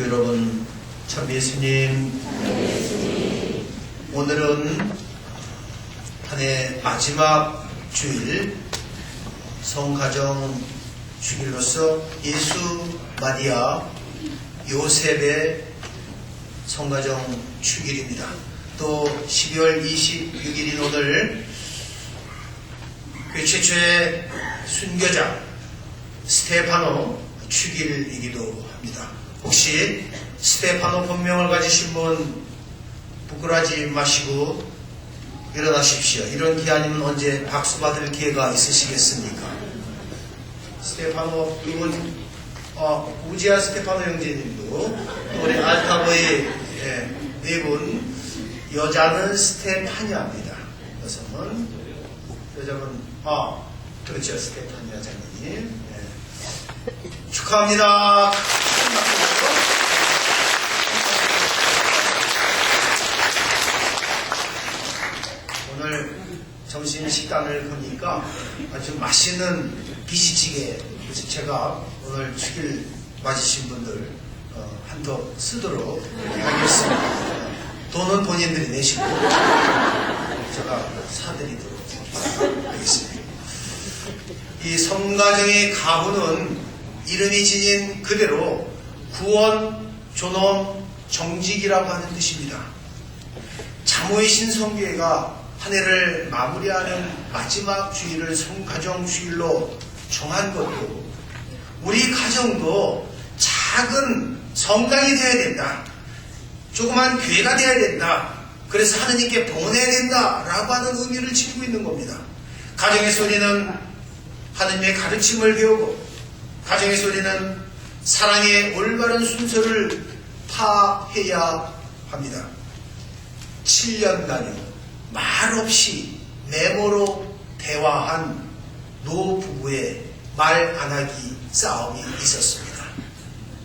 여러분 참 예수님 오늘은 한 해 마지막 주일 성가정 주일로서 예수 마리아 요셉의 성가정 주일입니다. 또 12월 26일인 오늘 그 최초의 순교자 스테파노 축일이기도 합니다. 혹시 스테파노 본명을 가지신 분 부끄러워하지 마시고 일어나십시오. 이런 기아님은 언제 박수 받을 기회가 있으시겠습니까? 스테파노 이분 어, 우지아 스테파노 형제님도 또 우리 알타보의 예, 네분 여자는 스테파니아입니다. 여성은 여자분 아 그렇죠 스테파니아 장님 예. 축하합니다. 오늘 점심 식단을 보니까 아주 맛있는 비시찌개 그래서 제가 오늘 축일 맞으신 분들 어, 한턱 쓰도록 하겠습니다. 돈은 본인들이 내시고 제가 사드리도록 하겠습니다. 이 성가정의 가부는 이름이 지닌 그대로 구원, 존엄, 정직이라고 하는 뜻입니다. 자모의 신성교회가 한 해를 마무리하는 마지막 주일을 성가정 주일로 정한 것도 우리 가정도 작은 성당이 되어야 된다. 조그만 교회가 되어야 된다. 그래서 하느님께 보내야 된다라고 하는 의미를 지니고 있는 겁니다. 가정에서 우리는 하느님의 가르침을 배우고 가정에서 우리는 사랑의 올바른 순서를 파해야 합니다. 7년간요 말없이 메모로 대화한 노 부부의 말 안 하기 싸움이 있었습니다.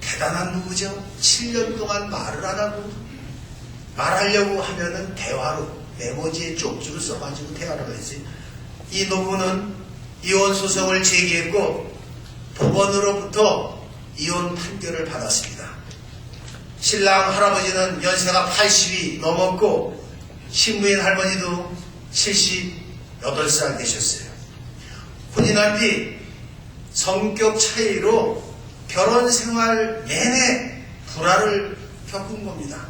대단한 부부죠. 7년 동안 말을 안 하고 말하려고 하면은 대화로 메모지에 쪽지를 써가지고 대화를 했지. 이 노부는 이혼 소송을 제기했고 법원으로부터 이혼 판결을 받았습니다. 신랑 할아버지는 연세가 80이 넘었고 신부인 할머니도 78살 되셨어요. 혼인한 뒤 성격 차이로 결혼 생활 내내 불화를 겪은 겁니다.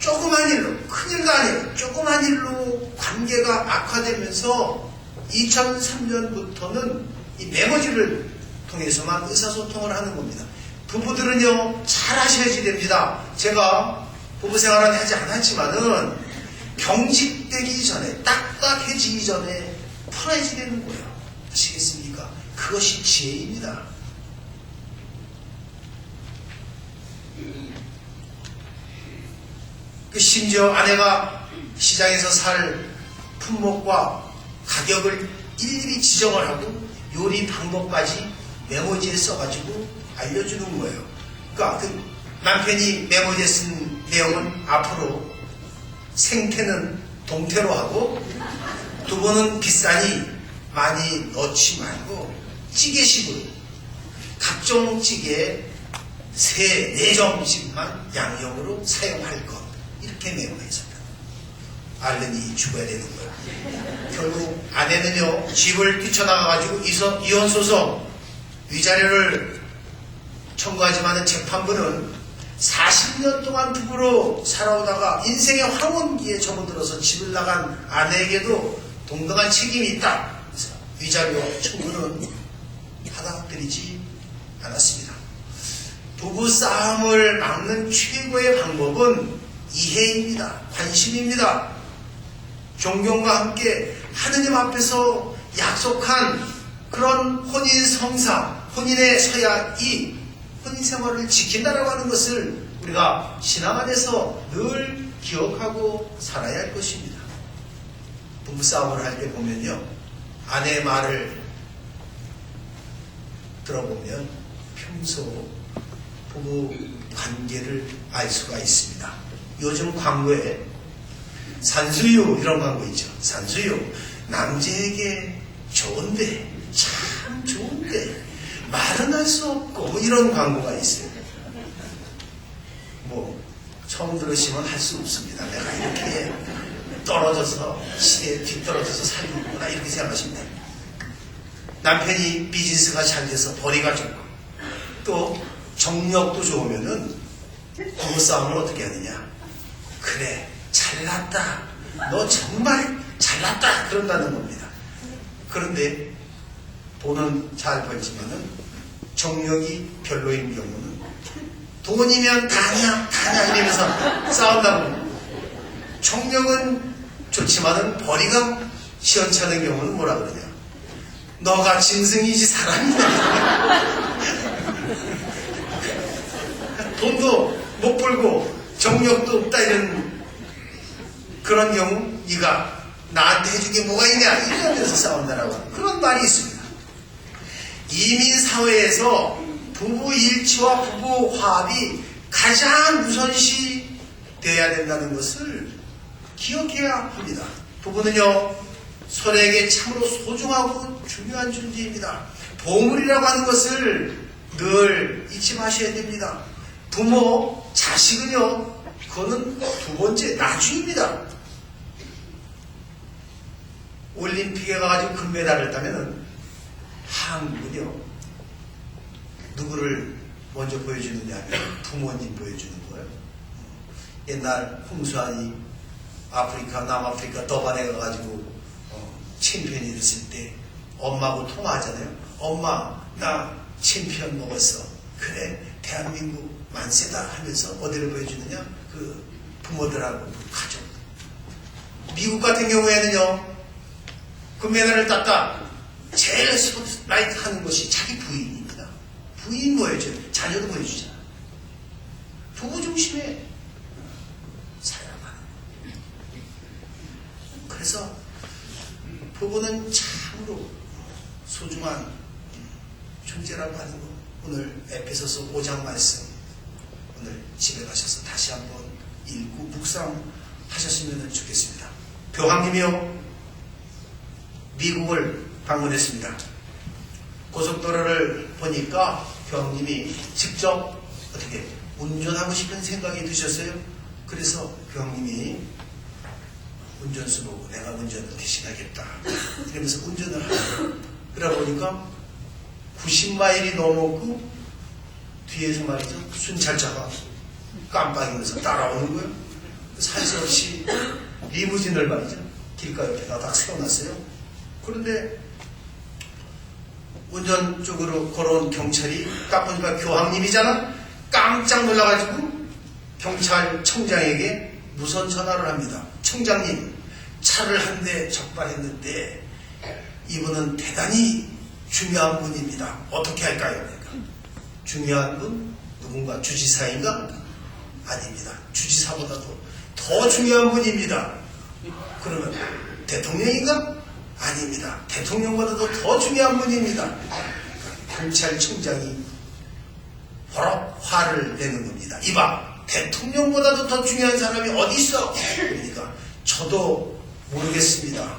조그만 일로, 큰일도 아니에요. 조그만 일로 관계가 악화되면서 2003년부터는 이 메모지를 통해서만 의사소통을 하는 겁니다. 부부들은요, 잘 하셔야지 됩니다. 제가 부부 생활은 하지 않았지만은 경직되기 전에, 딱딱해지기 전에 풀어야지 되는 거예요. 아시겠습니까? 그것이 지혜입니다. 그 심지어 아내가 시장에서 살 품목과 가격을 일일이 지정을 하고 요리 방법까지 메모지에 써가지고 알려주는 거예요. 그러니까 그 남편이 메모지에 쓴 내용은 앞으로 생태는 동태로 하고 두부는 비싸니 많이 넣지 말고 찌개식으로 각종 찌개에 세, 네 점씩만 양념으로 사용할 것 이렇게 메모했습니다. 알른이 죽어야 되는 거야. 결국 아내는요 집을 뛰쳐나가가지고 이서, 이혼 소송 위자료를 청구하지만은 재판부는 40년 동안 부부로 살아오다가 인생의 황혼기에 접어들어서 집을 나간 아내에게도 동등한 책임이 있다. 위자료 청구는 받아들이지 않았습니다. 부부 싸움을 막는 최고의 방법은 이해입니다. 관심입니다. 존경과 함께 하느님 앞에서 약속한 그런 혼인 성사, 혼인의 서약이 혼인 생활을 지킨다라고 하는 것을 우리가 신앙 안에서 늘 기억하고 살아야 할 것입니다. 부부싸움을 할 때 보면요. 아내의 말을 들어보면 평소 부부 관계를 알 수가 있습니다. 요즘 광고에 산수유 이런 광고 있죠. 산수유 남자에게 좋은데 참 좋은데 말은 할 수 없고 뭐 이런 광고가 있어요. 뭐 처음 들으시면 할 수 없습니다. 내가 이렇게 떨어져서 시대에 뒤떨어져서 살는구나 이렇게 생각하시면 돼요. 남편이 비즈니스가 잘 돼서 벌이가 좋고 또 정력도 좋으면은 부부싸움을 어떻게 하느냐 그래 잘났다 너 정말 잘났다 그런다는 겁니다 그런데 돈은 잘 벌지만은 정력이 별로인 경우는 돈이면 다냐 다냐 이러면서 싸운다고 정력은 좋지만은 벌이가 시원찮은 경우는 뭐라 그러냐? 너가 짐승이지 사람이냐 돈도 못 벌고 정력도 없다 이런 그런 경우 네가 나한테 해준 게 뭐가 있냐? 이러면서 싸운다라고 그런 말이 있습니다. 이민 사회에서 부부 일치와 부부 화합이 가장 우선시 돼야 된다는 것을 기억해야 합니다. 부부는요 서로에게 참으로 소중하고 중요한 존재입니다. 보물이라고 하는 것을 늘 잊지 마셔야 됩니다. 부모, 자식은요, 그거는 두 번째 나중입니다. 올림픽에 가가지고 금메달을 따면은 한국은요, 누구를 먼저 보여주느냐 하면 부모님 보여주는 거예요. 옛날 홍수환이 아프리카, 남아프리카 더반에 가가지고 어, 챔피언이 됐을 때 엄마하고 통화하잖아요. 엄마, 나 챔피언 먹었어. 그래, 대한민국 만세다 하면서 어디를 보여주느냐? 그 부모들하고 그 가족. 미국 같은 경우에는요, 금메달을 땄다. 제일 스포트라이트 하는 것이 자기 부인입니다. 부인 보여줘요. 자녀도 보여주잖아. 부부 중심의 사랑하는 그래서 부부는 참으로 소중한 존재라고 하는 거. 오늘 에페소서 5장 말씀 오늘 집에 가셔서 다시 한번 읽고 묵상하셨으면 좋겠습니다. 교황님이요 미국을 방문했습니다. 고속도로를 보니까 교황님이 직접 어떻게 운전하고 싶은 생각이 드셨어요. 그래서 교황님이 운전수 보고 내가 운전을 대신하겠다. 이러면서 운전을 하고 그러다 보니까 90마일이 넘었고 뒤에서 말이죠 순찰차가 깜빡이면서 따라오는 거예요. 살수 없이 리무진을 말이죠 길가 옆에다 딱 세워놨어요. 그런데 운전 쪽으로 걸어온 경찰이 딱 보니까 교황님이잖아. 깜짝 놀라가지고 경찰청장에게 무선 전화를 합니다. 청장님 차를 한 대 적발했는데 이분은 대단히 중요한 분입니다. 어떻게 할까요? 그러니까 중요한 분 누군가 주지사인가? 아닙니다. 주지사보다도 더 중요한 분입니다. 그러면 대통령인가? 아닙니다. 대통령보다도 더 중요한 분입니다. 경찰청장이 버럭 화를 내는 겁니다. 이봐, 대통령보다도 더 중요한 사람이 어디 있어? 그러니까 저도 모르겠습니다.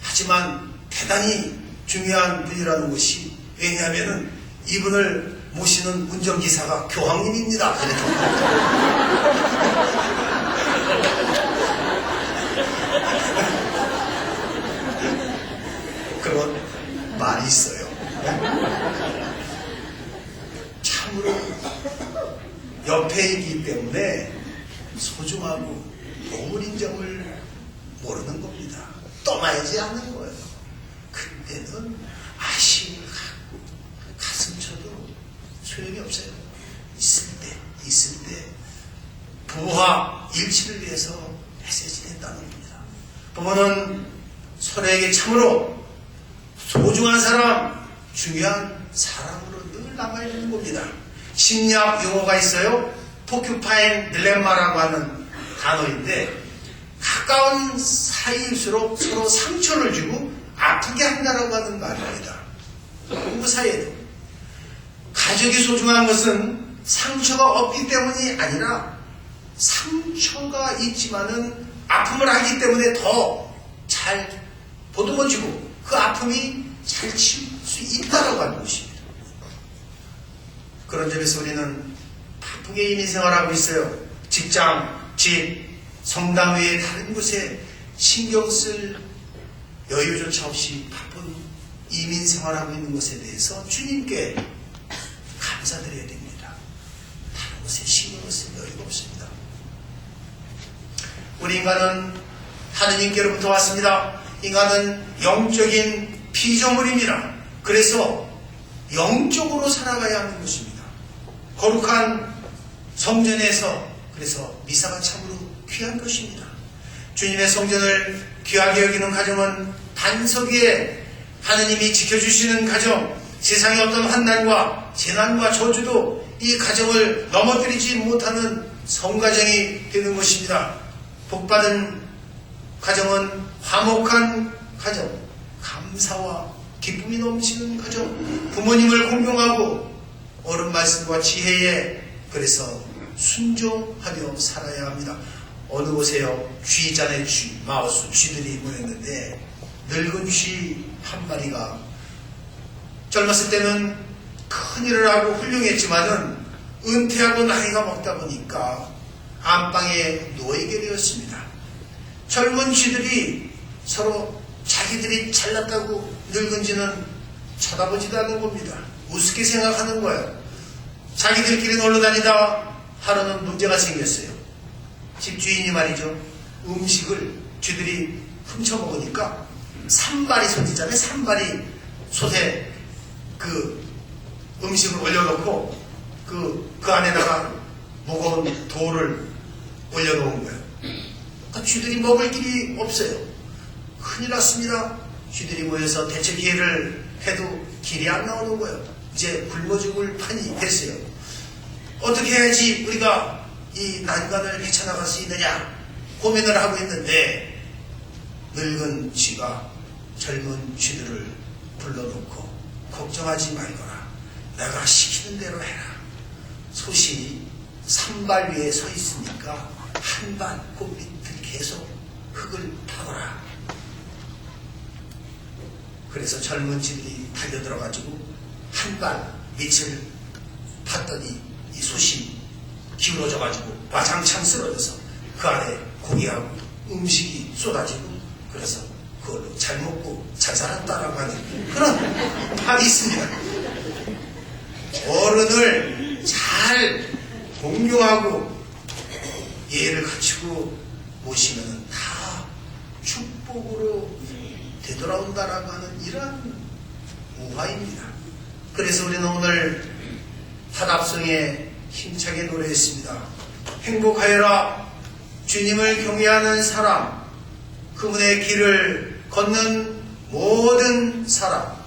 하지만 대단히 중요한 분이라는 것이 왜냐하면 이분을 모시는 운전기사가 교황님입니다. 말이 있어요. 참으로 옆에 있기 때문에 소중하고 보물인 점을 모르는 겁니다. 떠나야지 않는 거예요. 그때는 아쉬움을 갖고 가슴 쳐도 소용이 없어요. 있을 때, 있을 때 부와 일치를 위해서 메시지 된다는 겁니다. 부모는 서로에게 참으로 소중한 사람, 중요한 사람으로 늘 남아있는 겁니다. 심리학 용어가 있어요. 포큐파인 딜레마라고 하는 단어인데 가까운 사이일수록 서로 상처를 주고 아프게 한다라고 하는 말입니다. 부부 사이에도 가족이 소중한 것은 상처가 없기 때문이 아니라 상처가 있지만은 아픔을 하기 때문에 더 잘 보듬어주고 그 아픔이 잘 치울 수 있다라고 하는 것입니다. 그런 점에서 우리는 바쁘게 이민 생활하고 있어요. 직장, 집, 성당 외에 다른 곳에 신경 쓸 여유조차 없이 바쁜 이민 생활하고 있는 것에 대해서 주님께 감사드려야 됩니다. 다른 곳에 신경을 쓸 여유가 없습니다. 우리 인간은 하느님께로부터 왔습니다. 인간은 영적인 피조물입니다. 그래서 영적으로 살아가야 하는 것입니다. 거룩한 성전에서 그래서 미사가 참으로 귀한 것입니다. 주님의 성전을 귀하게 여기는 가정은 반석 위에 하느님이 지켜주시는 가정, 세상의 어떤 환난과 재난과 저주도 이 가정을 넘어뜨리지 못하는 성가정이 되는 것입니다. 복받은 가정은 화목한 가정, 감사와 기쁨이 넘치는 가정, 부모님을 공경하고 옳은 말씀과 지혜에 그래서 순종하며 살아야 합니다. 어느 곳에요 쥐잔의 쥐, 마우스 쥐들이 모였는데 늙은 쥐 한 마리가 젊었을 때는 큰 일을 하고 훌륭했지만은 은퇴하고 나이가 먹다 보니까 안방에 놓이게 되었습니다. 젊은 쥐들이 서로 자기들이 잘났다고 늙은 쥐는 쳐다보지도 않는 겁니다. 우습게 생각하는 거예요. 자기들끼리 놀러 다니다 하루는 문제가 생겼어요. 집주인이 말이죠. 음식을 쥐들이 훔쳐먹으니까 산발이 솥 있잖아요. 산발이 솥에 그 음식을 올려놓고 그, 그 안에다가 무거운 돌을 올려놓은 거예요. 그러니까 쥐들이 먹을 길이 없어요. 큰일 났습니다. 쥐들이 모여서 대체 기회를 해도 길이 안 나오는 거예요. 이제 굶어 죽을 판이 됐어요. 어떻게 해야지 우리가 이 난관을 헤쳐나갈 수 있느냐 고민을 하고 있는데 늙은 쥐가 젊은 쥐들을 불러놓고 걱정하지 말거라. 내가 시키는 대로 해라. 솥이 산발 위에 서 있으니까 한 발 꽃밑을 계속 흙을 파거라. 그래서 젊은 쥐들이 달려들어가지고 한발 밑을 팠더니 이 솥이 기울어져가지고 와장창 쓰러져서 그 안에 고기하고 음식이 쏟아지고 그래서 그걸로 잘 먹고 잘 살았다라고 하는 그런 말이 있습니다. 어른을 잘 공경하고 예를 갖추고 모시면 다 축복으로 되돌아온다라고 하는 이러한 우화입니다. 그래서 우리는 오늘 타답성에 힘차게 노래했습니다. 행복하여라 주님을 경외하는 사람 그분의 길을 걷는 모든 사람